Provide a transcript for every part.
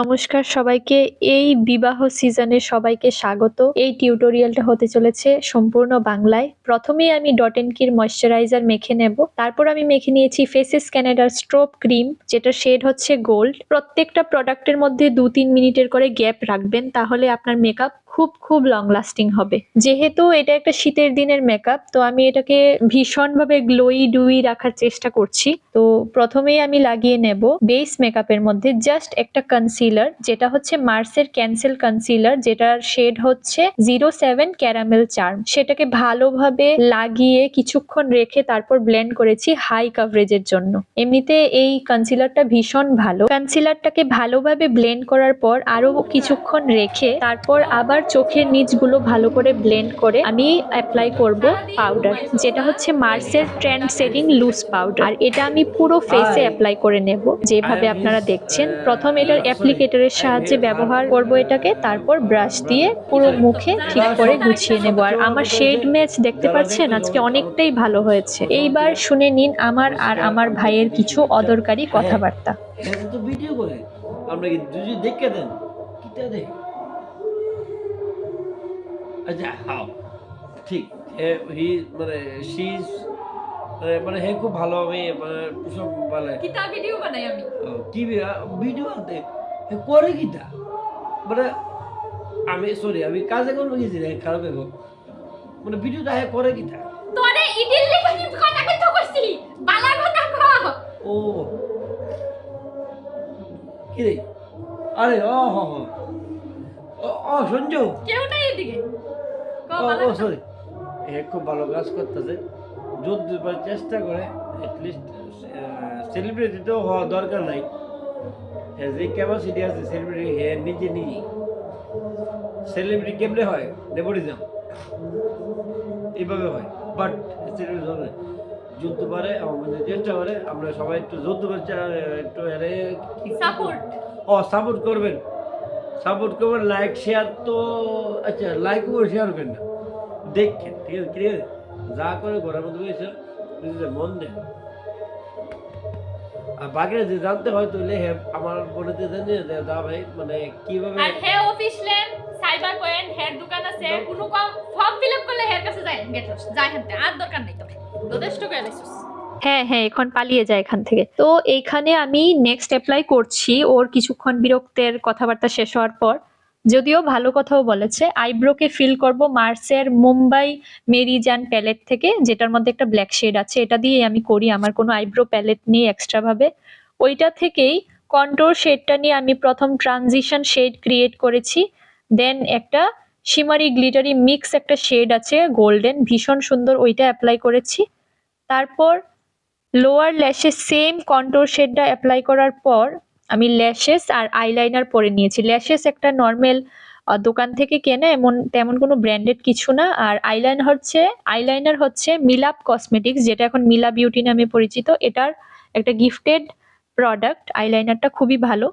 নমস্কার সবাইকে। এই বিবাহ সিজনে সবাইকে স্বাগত। এই টিউটোরিয়ালটা হতে চলেছে সম্পূর্ণ বাংলায়। প্রথমেই আমি ডট এন কির ময়শ্চারাইজার মেখে নেব। তারপর আমি মেখে নিয়েছি ফেসেস ক্যানাডার স্ট্রোপ ক্রিম যেটা শেড হচ্ছে গোল্ড প্রত্যেকটা প্রোডাক্টের মধ্যে দু তিন মিনিটের করে গ্যাপ রাখবেন, তাহলে আপনার মেকআপ খুব খুব লং লাস্টিং হবে। যেহেতু এটা একটা শীতের দিনের মেকআপ তো আমি এটাকে ভীষণভাবে গ্লোই ডুই রাখার চেষ্টা করছি। তো প্রথমেই আমি লাগিয়ে নেব বেস মেকআপের মধ্যে জাস্ট একটা কনসিলার যেটা হচ্ছে মার্সের ক্যান্সেল কনসিলার যেটার শেড হচ্ছে জিরো সেভেন ক্যারামেল চার্ম সেটাকে ভালোভাবে লাগিয়ে কিছুক্ষণ রেখে তারপর ব্লেন্ড করেছি হাই কভারেজের জন্য। এমনিতে এই কনসিলারটা ভীষণ ভালো। কনসিলারটাকে ভালোভাবে ব্লেন্ড করার পর আরও কিছুক্ষণ রেখে তারপর আবার চোখের নিচগুলো ভালো করে ব্লেন্ড করে আমি অ্যাপ্লাই করব পাউডার যেটা হচ্ছে মার্সের ট্রেন্ড সেটিং লুজ পাউডার আর এটা আমি পুরো ফেসে অ্যাপ্লাই করে নেব যেভাবে আপনারা দেখছেন। প্রথম এটার অ্যাপ্লিকেটরের সাহায্যে ব্যবহার করব এটাকে তারপর ব্রাশ দিয়ে পুরো মুখে ঠিক করে গুছিয়ে নেব। আর আমার শেড ম্যাচ দেখতে পাচ্ছেন আজকে অনেকটাই ভালো হয়েছে। এইবার শুনে নিন আমার আর আমার ভাইয়ের কিছু অদরকারি কথাবার্তা। আমরা দেখে দেন? কিটা দেখ? আচ্ছা হাও ঠিক। হে হি মানে শি মানে মানে হে খুব ভালো আমি মানে সব মানে কিতা ভিডিও বানাই আমি? কি ভিডিও আনতে? হে করে কিটা মানে আমি সরি আমি কাজে করব গেছি রে খারাপ দেখো মানে ভিডিওটা হে করে কিটা তোরে ইডিল লিখে কি কথা কইতো কইছি? বালা কথা ক। ও। কি রে? আরে ও হ হ। ও সঞ্জু কেউ নাই এদিকে। ও সরি খুব ভালো কাজ করতেছে। যতবার চেষ্টা করে অ্যাটলিস্ট সেলিব্রিটি তো হওয়া দরকার নাই। যে ক্যাপাসিটি আছে সেলিব্রিটি হে নিজে নিজেই সেলিব্রিটি কেমনে হয়? নেপোটিজম এইভাবে হয়। বাট সেলিব্রিটি হবে যুদ্ধ পারে আমাদের চেষ্টা করে আমরা সবাই একটু যুদ্ধ একটু সাপোর্ট ও সাপোর্ট করবেন। সাপোর্ট করবেন লাইক শেয়ার তো আচ্ছা লাইক করে শেয়ার করেন না। দেখেন ঠিক আছে ঠিক আছে যা করে ঘরের মধ্যে বসে নিজেদের মন দেন। আর বাকিরা যে জানতে হয় তাহলে হে আমার বলেতে জানিয়ে দেয় দা ভাই মানে কীভাবে আর হে অফিস ল্যান্ড সাইবার পয়েন্ট হের দোকান আছে কোনো কম ফর্ম ফিল আপ করলে হের কাছে যায় গেট যাই হানতে আর দরকার নেই তোর যথেষ্ট করে হ্যাঁ হ্যাঁ এখন পালিয়ে যায় এখান থেকে। তো এইখানে আমি নেক্সট অ্যাপ্লাই করছি। ওর কিছুক্ষণ বিরক্তের কথাবার্তা শেষ হওয়ার পর, যদিও ভালো কথাও বলেছে আইব্রোকে ফিল করব মার্সের মুম্বাই মেরিজান প্যালেট থেকে, যেটার মধ্যে একটা ব্ল্যাক শেড আছে। এটা দিয়ে আমি করি, আমার কোনো আইব্রো প্যালেট নেই এক্সট্রাভাবে ওইটা থেকেই কন্ট্রোল শেডটা নিয়ে আমি প্রথম ট্রানজিশন শেড ক্রিয়েট করেছি। দেন একটা শিমারি গ্লিটারি মিক্স একটা শেড আছে গোল্ডেন ভীষণ সুন্দর ওইটা অ্যাপ্লাই করেছি। তারপর লোয়ার ল্যাশের সেম কন্ট্রোল শেডটা অ্যাপ্লাই করার পর আমি ল্যাশেস আর আইলাইনার পরে নিয়েছি। ল্যাশেস একটা নর্মাল দোকান থেকে কেনা এমন, তেমন কোনো ব্র্যান্ডেড কিছু না। আর আইলাইন হচ্ছে আইলাইনার হচ্ছে মিলাপ কসমেটিক্স যেটা এখন মিলা বিউটি নামে পরিচিত। এটার একটা গিফটেড প্রোডাক্ট আইলাইনারটা খুবই ভালো।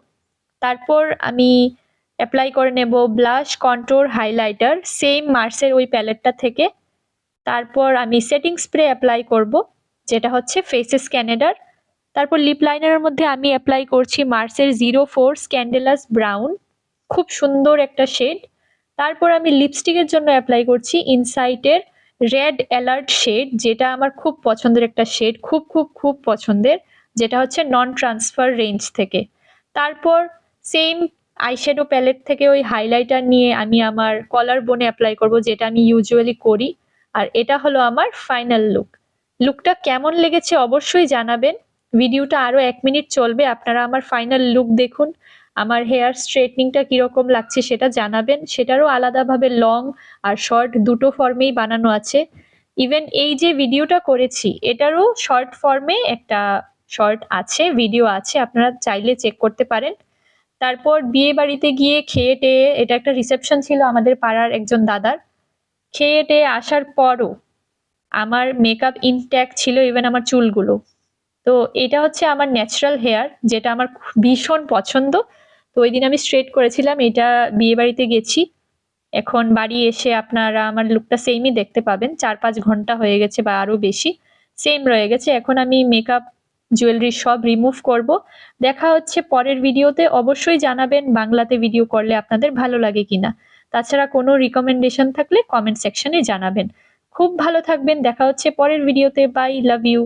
তারপর আমি অ্যাপ্লাই করে নেব ব্লাশ কন্ট্রোর হাইলাইটার সেম মার্সের ওই প্যালেটটা থেকে। তারপর আমি সেটিং স্প্রে অ্যাপ্লাই করব। যেটা হচ্ছে ফেসেস ক্যানেডার তারপর লিপ লাইনারের মধ্যে আমি অ্যাপ্লাই করছি মার্সের জিরো ফোর স্ক্যান্ডেলাস ব্রাউন খুব সুন্দর একটা শেড তারপর আমি লিপস্টিকের জন্য অ্যাপ্লাই করছি ইনসাইটের রেড অ্যালার্ট শেড যেটা আমার খুব পছন্দের একটা শেড খুব খুব খুব পছন্দের, যেটা হচ্ছে নন ট্রান্সফার রেঞ্জ থেকে। তারপর সেম আইশ্যাডো প্যালেট থেকে ওই হাইলাইটার নিয়ে আমি আমার কলার বোনে অ্যাপ্লাই করব, যেটা আমি ইউজুয়ালি করি। আর এটা হলো আমার ফাইনাল লুক লুকটা কেমন লেগেছে অবশ্যই জানাবেন। ভিডিওটা আরও এক মিনিট চলবে, আপনারা আমার ফাইনাল লুক দেখুন, আমার হেয়ার স্ট্রেটনিংটা কীরকম লাগছে সেটা জানাবেন। সেটারও আলাদাভাবে লং আর শর্ট দুটো ফর্মেই বানানো আছে। ইভেন এই যে ভিডিওটা করেছি, এটারও শর্ট ফর্মে একটা শর্ট আছে ভিডিও আছে, আপনারা চাইলে চেক করতে পারেন। তারপর বিয়ে বাড়িতে গিয়ে খেয়ে টেয়ে, এটা একটা রিসেপশন ছিল আমাদের পাড়ার একজন দাদার, খেয়ে টেয়ে আসার পরও আমার মেকআপ ইনট্যাক্ট ছিল ইভেন আমার চুলগুলো। তো এটা হচ্ছে আমার ন্যাচারাল হেয়ার যেটা আমার ভীষণ পছন্দ। তো ওই দিন আমি স্ট্রেট করেছিলাম, এটা বিয়েবাড়িতে গেছি। এখন বাড়ি এসে আপনারা আমার লুকটা সেমই দেখতে পাবেন। চার পাঁচ ঘণ্টা হয়ে গেছে বা আরও বেশি। সেম রয়ে গেছে। এখন আমি মেকআপ জুয়েলারি সব রিমুভ করব। দেখা হচ্ছে পরের ভিডিওতে অবশ্যই জানাবেন বাংলাতে ভিডিও করলে আপনাদের ভালো লাগে কিনা। তাছাড়া কোনো রিকমেন্ডেশন থাকলে কমেন্ট সেকশনে জানাবেন। খুব ভালো থাকবেন দেখা হচ্ছে পরের ভিডিওতে বাই লাভ ইউ